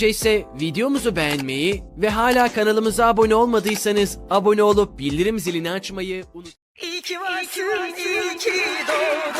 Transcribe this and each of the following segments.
Önce ise videomuzu beğenmeyi ve hala kanalımıza abone olmadıysanız abone olup bildirim zilini açmayı unutmayın. İyi ki varsın, iyi ki doğdun.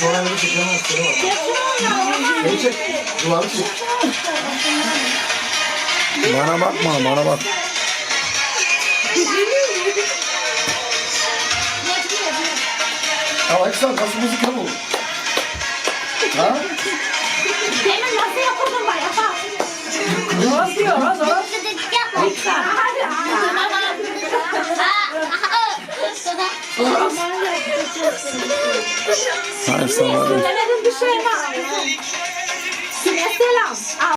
Sonra bir çekemezsin bak. Beni çek. Duvarı çek. Bana bakma, bana bak. Ya Aksan nasıl müzik bu? Ha? Demin nasıl yapıldı bana bak. Nasıl ya? Nasıl? Hayır sana. Söylemedim bir şey var. Kime selam?